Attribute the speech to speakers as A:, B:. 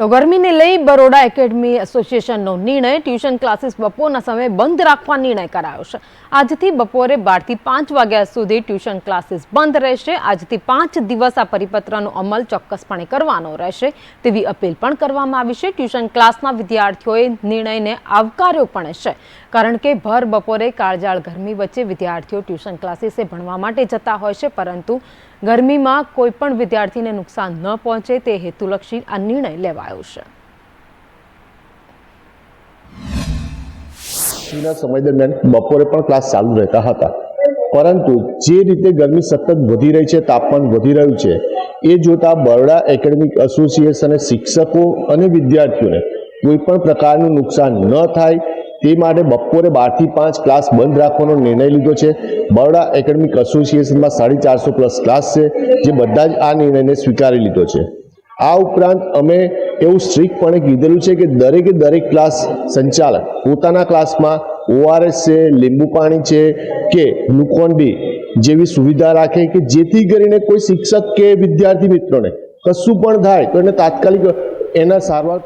A: તો ગરમીને લઈ બરોડા એકેડમી એસોસિએશનનો નિર્ણય, ટ્યુશન ક્લાસીસ બપોરના સમયે બંધ રાખવા નિર્ણય કરાયો છે. આજથી બપોરે બારથી પાંચ વાગ્યા સુધી ટ્યુશન ક્લાસીસ બંધ રહેશે. આજથી પાંચ દિવસ આ પરિપત્રનો અમલ ચોક્કસપણે કરવાનો રહેશે તેવી અપીલ પણ કરવામાં આવી છે. ટ્યુશન ક્લાસના વિદ્યાર્થીઓએ નિર્ણયને આવકાર્યો પણ છે. કારણ કે ભર બપોરે કાળજાળ ગરમી વચ્ચે વિદ્યાર્થીઓ ટ્યુશન ક્લાસીસે ભણવા માટે જતા હોય છે, પરંતુ ગરમીમાં કોઈ પણ વિદ્યાર્થીને નુકસાન ન પહોંચે તે હેતુલક્ષી આ નિર્ણય લેવાયો છે
B: ના સમય દરમિયાન બપોરે પણ ક્લાસ ચાલુ રહેતા હતા. પરંતુ જે રીતે ગરમી સતત વધી રહી છે, તાપમાન વધી રહ્યું છે, એ જોતા બરોડા એકેડેમિક એસોસિએશને શિક્ષકો અને વિદ્યાર્થીઓને કોઈ પણ પ્રકારનું નુકસાન ન થાય, તે માટે બપોરે બારથી પાંચ ક્લાસ બંધ રાખવાનો નિર્ણય લીધો છે. બરોડા એકેડેમિક એસોસિએશનમાં સાડી ચારસો પ્લસ ક્લાસ છે, જે બધા જ આ નિર્ણયને સ્વીકારી લીધો છે. આ ઉપરાંત અમે એવું સ્ટ્રિક્ટપણે કીધેલું છે કે દરેકે દરેક ક્લાસ સંચાલક પોતાના ક્લાસમાં ઓઆરએસ છે, લીંબુ પાણી છે કે ગ્લુકોન જેવી સુવિધા રાખે કે જેથી કરીને કોઈ શિક્ષક કે વિદ્યાર્થી મિત્રોને કશું પણ થાય તો એને તાત્કાલિક એના સારવાર